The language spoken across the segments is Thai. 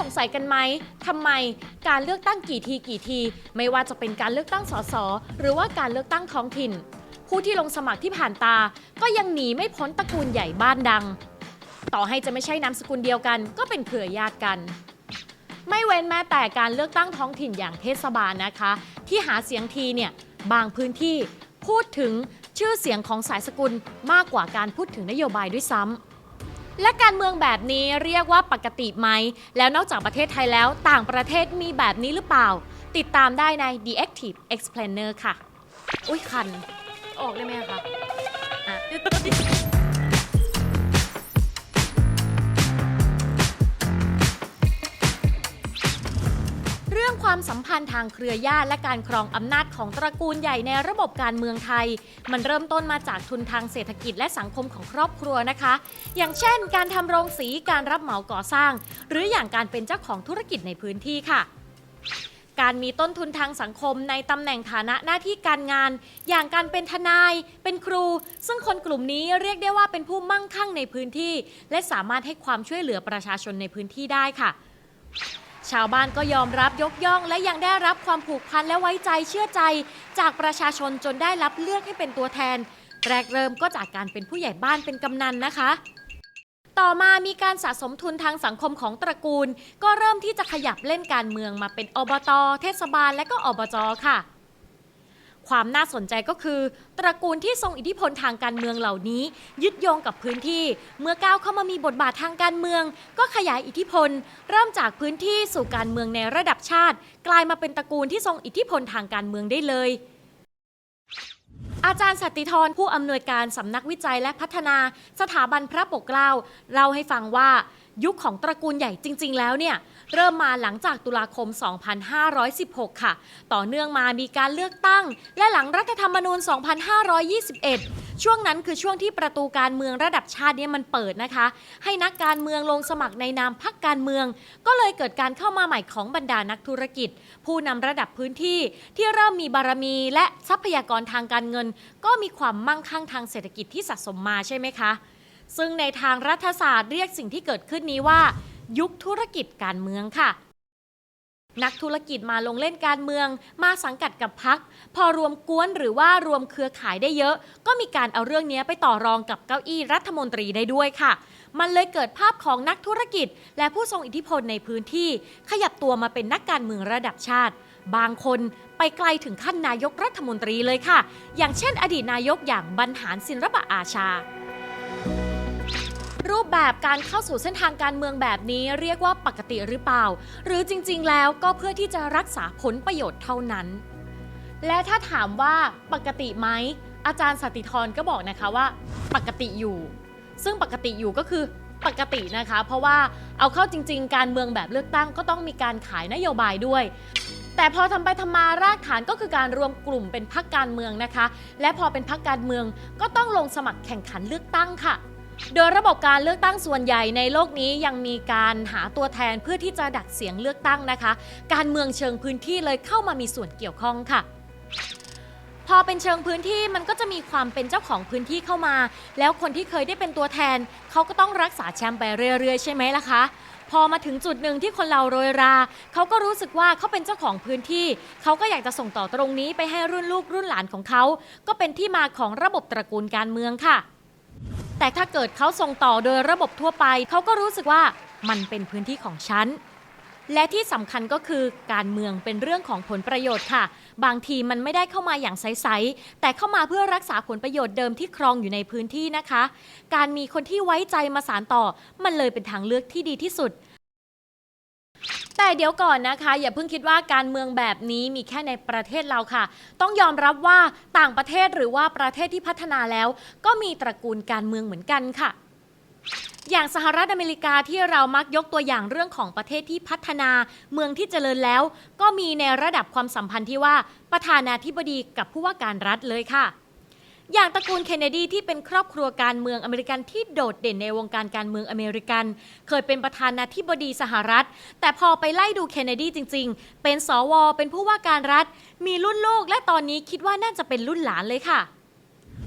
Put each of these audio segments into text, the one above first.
สงสัยกันไหมทำไมการเลือกตั้งกี่ทีกี่ที ไม่ว่าจะเป็นการเลือกตั้งสสหรือว่าการเลือกตั้งท้องถิ่น ผู้ที่ลงสมัครที่ผ่านตา ก็ยังหนีไม่พ้นตระกูลใหญ่บ้านดัง ต่อให้จะไม่ใช่นามสกุลเดียวกัน ก็เป็นเครือญาติกัน ไม่เว้นแม้แต่การเลือกตั้งท้องถิ่นอย่างเทศบาลนะคะ ที่หาเสียงทีเนี่ยบางพื้นที่พูดถึงชื่อเสียงของสายสกุลมากกว่าการพูดถึงนโยบายด้วยซ้ำ และการเมืองแบบนี้เรียกว่าปกติไหม แล้วนอกจากประเทศไทยแล้วต่างประเทศมีแบบนี้หรือเปล่า ติดตามได้ใน The Active Explainer ค่ะ อุ้ยคัน ออกได้ไหมคะ ความสัมพันธ์ทางเครือญาติและการครองอำนาจของตระกูลใหญ่ในระบบการเมืองไทย มันเริ่มต้นมาจากทุนทางเศรษฐกิจและสังคมของครอบครัวนะคะ อย่างเช่น การทำโรงสีการรับเหมาก่อสร้าง หรืออย่างการเป็นเจ้าของธุรกิจในพื้นที่ค่ะการมีต้นทุนทางสังคมในตำแหน่งฐานะหน้าที่การงาน อย่างการเป็นทนาย เป็นครู ซึ่งคนกลุ่มนี้เรียกได้ว่าเป็นผู้มั่งคั่งในพื้นที่ และสามารถให้ความช่วยเหลือประชาชนในพื้นที่ได้ค่ะ ชาวบ้านก็ยอมรับยกย่อง และยังได้รับความผูกพันและไว้ใจเชื่อใจ จากประชาชนจนได้รับเลือกให้เป็นตัวแทน แรกเริ่มก็จากการเป็นผู้ใหญ่บ้านเป็นกำนันนะคะ ต่อมามีการสะสมทุนทางสังคมของตระกูล ก็เริ่มที่จะขยับเล่นการเมืองมาเป็นอบต เทศบาลและก็อบจค่ะ ความน่าสนใจก็คือ ตระกูลที่ทรงอิทธิพลทางการเมืองเหล่านี้ ยึดโยงกับพื้นที่ เมื่อก้าวเข้ามามีบทบาททางการเมือง ก็ขยายอิทธิพล เริ่มจากพื้นที่สู่การเมืองในระดับชาติ กลายมาเป็นตระกูลที่ทรงอิทธิพลทางการเมืองได้เลยอาจารย์สัตติธรผู้อำนวยการสำนักวิจัยและพัฒนาสถาบันพระปกเกล้าเล่าให้ฟังว่า ยุคของตระกูลใหญ่จริง ๆ แล้วเนี่ย เริ่มมาหลังจากตุลาคม 2516 ค่ะ ต่อเนื่องมามีการเลือกตั้ง และหลังรัฐธรรมนูญ 2521 ช่วงนั้นคือช่วงที่ประตูการเมืองระดับชาติเนี่ยมันเปิดนะคะ ให้นักการเมืองลงสมัครในนามพรรคการเมือง ก็เลยเกิดการเข้ามาใหม่ของบรรดานักธุรกิจ ผู้นำระดับพื้นที่ที่เริ่มมีบารมีและทรัพยากรทางการเงิน ก็มีความมั่งคั่งทางเศรษฐกิจที่สะสมมาใช่ไหมคะซึ่งในทางรัฐศาสตร์เรียกสิ่งที่เกิดขึ้นนี้ว่า ยุคธุรกิจการเมืองค่ะ นักธุรกิจมาลงเล่นการเมือง มาสังกัดกับพัก พอรวมกวนหรือว่ารวมเครือข่ายได้เยอะ ก็มีการเอาเรื่องนี้ไปต่อรองกับเก้าอี้รัฐมนตรีได้ด้วยค่ะ มันเลยเกิดภาพของนักธุรกิจ และผู้ทรงอิทธิพลในพื้นที่ ขยับตัวมาเป็นนักการเมืองระดับชาติ บางคนไปไกลถึงขั้นนายกรัฐมนตรีเลยค่ะ อย่างเช่น อดีตนายกอย่างบรรหารศิลปะอาชา รูปแบบการเข้าสู่เส้นทางการเมืองแบบนี้เรียกว่าปกติหรือเปล่า หรือจริงๆ แล้วก็เพื่อที่จะรักษาผลประโยชน์เท่านั้น และถ้าถามว่าปกติไหมอาจารย์สติธรก็บอกนะคะว่า ปกติอยู่ ซึ่งปกติอยู่ก็คือปกตินะคะ เพราะว่าเอาเข้าจริง ๆ การเมืองแบบเลือกตั้งก็ต้องมีการขายนโยบายด้วย แต่พอทำไปทำมารากฐานก็คือการรวมกลุ่มเป็นพรรคการเมืองนะคะ และพอเป็นพรรคการเมืองก็ต้องลงสมัครแข่งขันเลือกตั้งค่ะ โดยระบบการเลือกตั้งส่วนใหญ่ในโลกนี้ยังมีการหาตัวแทนเพื่อที่จะดักเสียงเลือกตั้งนะคะ การเมืองเชิงพื้นที่เลยเข้ามามีส่วนเกี่ยวข้องค่ะ พอเป็นเชิงพื้นที่มันก็จะมีความเป็นเจ้าของพื้นที่เข้ามา แล้วคนที่เคยได้เป็นตัวแทน เขาก็ต้องรักษาแชมป์ไปเรื่อยๆ ใช่ไหมล่ะคะพอมาถึงจุดหนึ่งที่คนเราโรยรา เขาก็รู้สึกว่าเขาเป็นเจ้าของพื้นที่ เขาก็อยากจะส่งต่อตรงนี้ไปให้รุ่นลูกรุ่นหลานของเขา ก็เป็นที่มาของระบบตระกูลการเมืองค่ะ แต่ถ้าเกิดเขาส่งต่อโดยระบบทั่วไป เขาก็รู้สึกว่ามันเป็นพื้นที่ของฉัน และที่สำคัญก็คือการเมืองเป็นเรื่องของผลประโยชน์ค่ะ บางทีมันไม่ได้เข้ามาอย่างใสๆแต่เข้ามาเพื่อรักษาผลประโยชน์เดิมที่ครองอยู่ในพื้นที่นะคะ การมีคนที่ไว้ใจมาสานต่อ มันเลยเป็นทางเลือกที่ดีที่สุด แต่เดี๋ยวก่อนนะคะ อย่าเพิ่งคิดว่าการเมืองแบบนี้มีแค่ในประเทศเราค่ะ ต้องยอมรับว่าต่างประเทศหรือว่าประเทศที่พัฒนาแล้ว ก็มีตระกูลการเมืองเหมือนกันค่ะอย่างสหรัฐอเมริกาที่เรามักยกตัวอย่างเรื่องของประเทศที่พัฒนาเมืองที่เจริญแล้ว ก็มีในระดับความสัมพันธ์ที่ว่าประธานาธิบดีกับผู้ว่าการรัฐเลยค่ะ อย่างตระกูลเคนเนดีที่เป็นครอบครัวการเมืองอเมริกันที่โดดเด่นในวงการการเมืองอเมริกัน เคยเป็นประธานาธิบดีสหรัฐ แต่พอไปไล่ดูเคนเนดีจริง ๆ เป็นสว เป็นผู้ว่าการรัฐ มีรุ่นลูกและตอนนี้คิดว่าน่าจะเป็นรุ่นหลานเลยค่ะ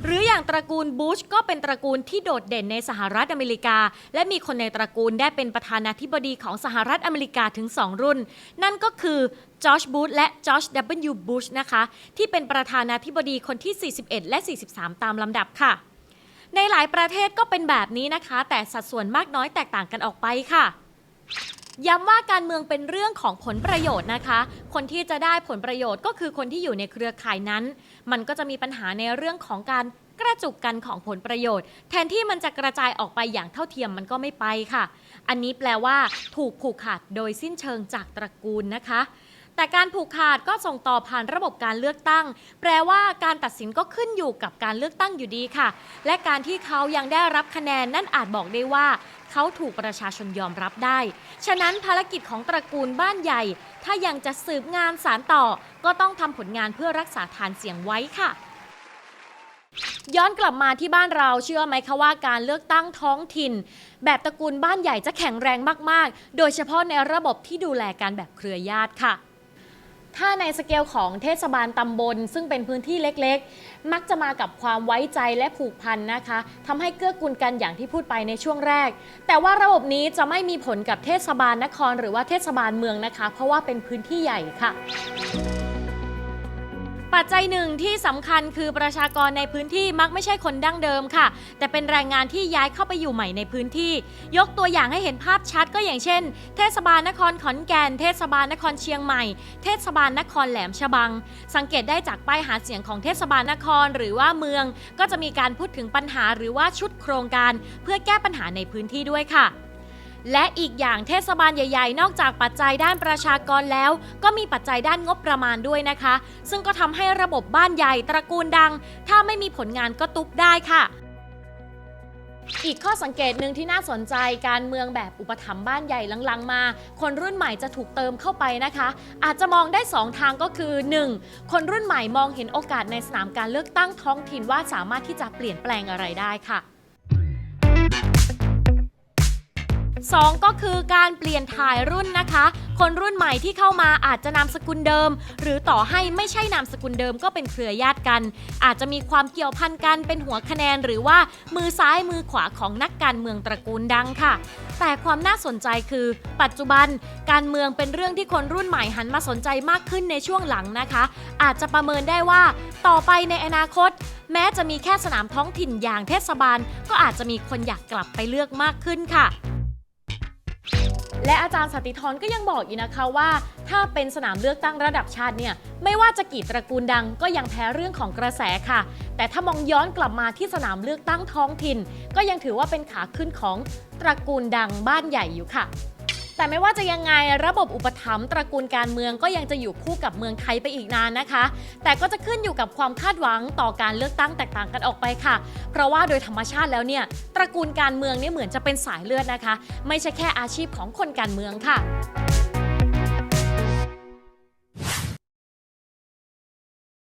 หรืออย่างตระกูลบูชก็เป็นตระกูลที่โดดเด่นในสหรัฐอเมริกา และมีคนในตระกูลได้เป็นประธานาธิบดีของสหรัฐอเมริกาถึง 2 รุ่น นั่นก็คือจอร์จบูชและจอร์จ W. บูชนะคะที่เป็นประธานาธิบดีคนที่ 41 และ 43 ตามลำดับค่ะ ในหลายประเทศก็เป็นแบบนี้นะคะ แต่สัดส่วนมากน้อยแตกต่างกันออกไปค่ะ ย้ำว่าการเมืองเป็นเรื่องของผลประโยชน์นะคะ คนที่จะได้ผลประโยชน์ก็คือคนที่อยู่ในเครือข่ายนั้น มันก็จะมีปัญหาในเรื่องของการกระจุกกันของผลประโยชน์ แทนที่มันจะกระจายออกไปอย่างเท่าเทียมมันก็ไม่ไปค่ะ อันนี้แปลว่า ถูกผูกขาดโดยสิ้นเชิงจากตระกูลนะคะ แต่การผูกขาดก็ส่งต่อผ่านระบบการเลือกตั้ง แปลว่าการตัดสินก็ขึ้นอยู่กับการเลือกตั้งอยู่ดีค่ะ และการที่เขายังได้รับคะแนนนั่นอาจบอกได้ว่า เขาถูกประชาชนยอมรับได้ ฉะนั้นภารกิจของตระกูลบ้านใหญ่ ถ้ายังจะสืบงานสารต่อ ก็ต้องทำผลงานเพื่อรักษาฐานเสียงไว้ค่ะย้อนกลับมาที่บ้านเราเชื่อไหมคะว่าการเลือกตั้งท้องถิ่น แบบตระกูลบ้านใหญ่จะแข็งแรงมาก ๆ โดยเฉพาะในระบบที่ดูแลการแบบเครือญาติค่ะ ถ้าในสเกลของเทศบาลตำบล ซึ่งเป็นพื้นที่เล็กๆ มักจะมากับความไว้ใจและผูกพันนะคะทำให้เกื้อกูลกันอย่างที่พูดไปในช่วงแรก แต่ว่าระบบนี้จะไม่มีผลกับเทศบาลนคร หรือว่าเทศบาลเมืองนะคะ เพราะว่าเป็นพื้นที่ใหญ่ค่ะ ปัจจัยหนึ่งที่สำคัญคือประชากรในพื้นที่มักไม่ใช่คนดั้งเดิมค่ะ แต่เป็นแรงงานที่ย้ายเข้าไปอยู่ใหม่ในพื้นที่ ยกตัวอย่างให้เห็นภาพชัดก็อย่างเช่น เทศบาลนครขอนแก่น เทศบาลนครเชียงใหม่ เทศบาลนครแหลมฉบัง สังเกตได้จากป้ายหาเสียงของเทศบาลนครหรือว่าเมือง ก็จะมีการพูดถึงปัญหาหรือว่าชุดโครงการ เพื่อแก้ปัญหาในพื้นที่ด้วยค่ะ และอีกอย่างเทศบาลใหญ่ ๆ นอกจากปัจจัยด้านประชากรแล้ว ก็มีปัจจัยด้านงบประมาณด้วยนะคะ ซึ่งก็ทำให้ระบบบ้านใหญ่ตระกูลดัง ถ้าไม่มีผลงานก็ตุบได้ค่ะอีกข้อสังเกตหนึ่งที่น่าสนใจการเมืองแบบอุปถัมภ์บ้านใหญ่หลังๆมา คนรุ่นใหม่จะถูกเติมเข้าไปนะคะ อาจจะมองได้ 2 ทางก็คือ 1. คนรุ่นใหม่มองเห็นโอกาสในสนามการเลือกตั้งท้องถิ่นว่าสามารถที่จะเปลี่ยนแปลงอะไรได้ค่ะ 2 ก็คือการเปลี่ยนถ่ายรุ่นนะคะ คนรุ่นใหม่ที่เข้ามาอาจจะนามสกุลเดิม หรือต่อให้ไม่ใช่นามสกุลเดิมก็เป็นเครือญาติกัน อาจจะมีความเกี่ยวพันกันเป็นหัวคะแนน หรือว่ามือซ้ายมือขวาของนักการเมืองตระกูลดังค่ะ แต่ความน่าสนใจคือ ปัจจุบันการเมืองเป็นเรื่องที่คนรุ่นใหม่หันมาสนใจมากขึ้นในช่วงหลังนะคะ อาจจะประเมินได้ว่าต่อไปในอนาคตแม้จะมีแค่สนามท้องถิ่นอย่างเทศบาล ก็อาจจะมีคนอยากกลับไปเลือกมากขึ้นค่ะ และอาจารย์สติธรก็ยังบอกอีกนะคะว่า ถ้าเป็นสนามเลือกตั้งระดับชาติเนี่ยไม่ว่าจะกี่ตระกูลดังก็ยังแพ้เรื่องของกระแสค่ะ แต่ถ้ามองย้อนกลับมาที่สนามเลือกตั้งท้องถิ่น ก็ยังถือว่าเป็นขาขึ้นของตระกูลดังบ้านใหญ่อยู่ค่ะ แต่ไม่ว่าจะยังไงระบบอุปถัมภ์ตระกูลการเมืองก็ยังจะอยู่คู่กับเมืองไทยไปอีกนานนะคะ แต่ก็จะขึ้นอยู่กับความคาดหวังต่อการเลือกตั้งแตกต่างกันออกไปค่ะ เพราะว่าโดยธรรมชาติแล้วเนี่ยตระกูลการเมืองเนี่ยเหมือนจะเป็นสายเลือดนะคะ ไม่ใช่แค่อาชีพของคนการเมืองค่ะ